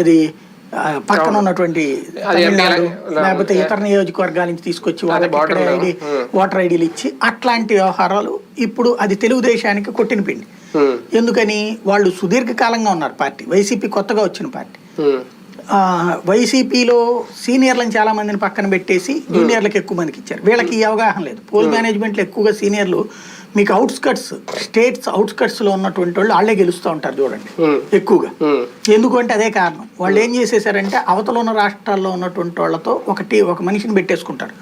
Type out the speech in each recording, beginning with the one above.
ఇది ఆ, పక్కన ఉన్నటువంటి లేకపోతే ఇతర నియోజకవర్గాల నుంచి తీసుకొచ్చి వాళ్ళకి. ఐడి ఓటర్ ఐడీలు ఇచ్చి అట్లాంటి వ్యవహారాలు ఇప్పుడు అది తెలుగుదేశానికి కొట్టిన పిండి. ఎందుకని? వాళ్ళు సుదీర్ఘకాలంగా ఉన్నారు పార్టీ. వైసీపీ కొత్తగా వచ్చిన పార్టీ. వైసీపీలో సీనియర్లను చాలా మందిని పక్కన పెట్టేసి జూనియర్లకు ఎక్కువ మందికి ఇచ్చారు. వీళ్ళకి ఈ అవగాహన లేదు. పోల్ మేనేజ్మెంట్లో ఎక్కువగా సీనియర్లు మీకు అవుట్స్కట్స్ స్టేట్స్ అవుట్స్కట్స్లో ఉన్నటువంటి వాళ్ళు వాళ్ళే గెలుస్తూ ఉంటారు చూడండి. ఎక్కువగా. ఎందుకంటే అదే కారణం. వాళ్ళు ఏం చేసేసారంటే అవతల ఉన్న రాష్ట్రాల్లో ఉన్నటువంటి వాళ్ళతో ఒకటి ఒక మనిషిని పెట్టేసుకుంటారు.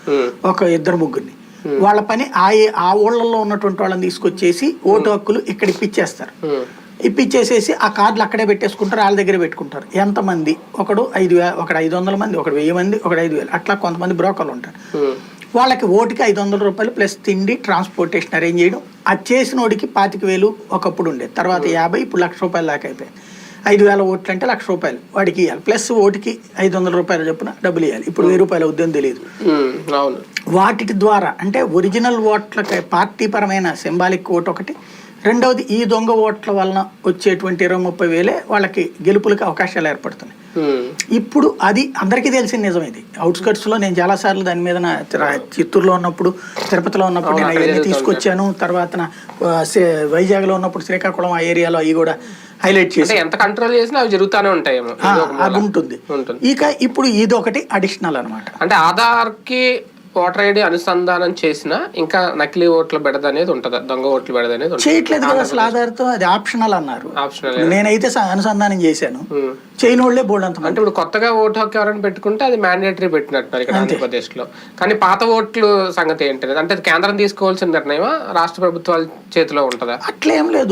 ఒక ఇద్దరు ముగ్గురిని. వాళ్ళ పని ఆ ఆ ఊళ్ళల్లో ఉన్నటువంటి వాళ్ళని తీసుకొచ్చేసి ఓటు హక్కులు ఇక్కడ ఇప్పించేస్తారు ఇప్పించేసేసి ఆ కార్డులు అక్కడే పెట్టేసుకుంటారు వాళ్ళ దగ్గర పెట్టుకుంటారు. ఎంతమంది? ఒకడు ఐదు వే ఒకడు ఐదు వందల మంది ఒకడు వెయ్యి మంది ఒకడు ఐదు వేలు. అట్లా కొంతమంది బ్రోకర్లు ఉంటారు. వాళ్ళకి ఓటుకి ఐదు వందల రూపాయలు ప్లస్ తిండి ట్రాన్స్పోర్టేషన్ అరేంజ్ చేయడం. అది చేసిన ఓడికి పాతిక వేలు ఒకప్పుడు ఉండేది. తర్వాత యాభై ఇప్పుడు లక్ష రూపాయలు దాకా అయిపోయింది ఐదు వేల ఓట్లు అంటే లక్ష రూపాయలు వాడికి ఇవ్వాలి ప్లస్ ఓటుకి ఐదు వందల రూపాయలు చొప్పున డబ్బులు ఇవ్వాలి ఇప్పుడు వెయ్యి రూపాయలు అవుద్దని తెలియదు వాటి ద్వారా అంటే ఒరిజినల్ ఓట్లకి పార్టీ పరమైన సింబాలిక్ ఓటు ఒకటి రెండవది ఈ దొంగ ఓట్ల వలన వచ్చేటువంటి ఇరవై ముప్పై వేలే వాళ్ళకి గెలుపులకి అవకాశాలు ఏర్పడుతున్నాయి. ఇప్పుడు అది అందరికీ తెలిసిన నిజం ఇది. అవుట్స్కట్స్లో నేను చాలా సార్లు దాని మీద నా చిత్తూరులో ఉన్నప్పుడు తిరుపతిలో ఉన్నప్పుడు నేను అవన్నీ తీసుకొచ్చాను. తర్వాత వైజాగ్లో ఉన్నప్పుడు శ్రీకాకుళం ఆ ఏరియాలో అవి కూడా హైలైట్ చేసి ఎంత కంట్రోల్ చేసినా అవి జరుగుతూనే ఉంటాయేమో. అది ఉంటుంది. ఉంటుంది. ఇక ఇప్పుడు ఇది ఒకటి అడిషనల్ అనమాట. అంటే ఆధార్కి ఓటర్ ఐడి అనుసంధానం చేసిన ఇంకా నకిలీ ఓట్ల బెడద అనేది ఉంటదా. దొంగ ఓట్ల బెడద అనేది చేయట్లేదు కదా అసలు ఆధార్తో? అది ఆప్షనల్ అన్నారు. ఆప్షనల్ నేనైతే అనుసంధానం చేశాను. చేయని వాళ్ళే బోర్డు అంత అంటే ఇప్పుడు కొత్తగా ఓటు హక్కు ఎవరైనా పెట్టుకుంటే అది మ్యాండేటరీ పెట్టినట్టున్నారు ఇక్కడ ఆంధ్రప్రదేశ్లో కానీ పాత ఓట్లు సంగతి ఏంటి అంటే కేంద్రం తీసుకోవాల్సిన నిర్ణయమా? రాష్ట్ర ప్రభుత్వాల చేతిలో ఉంటుందా? అట్లేం లేదు.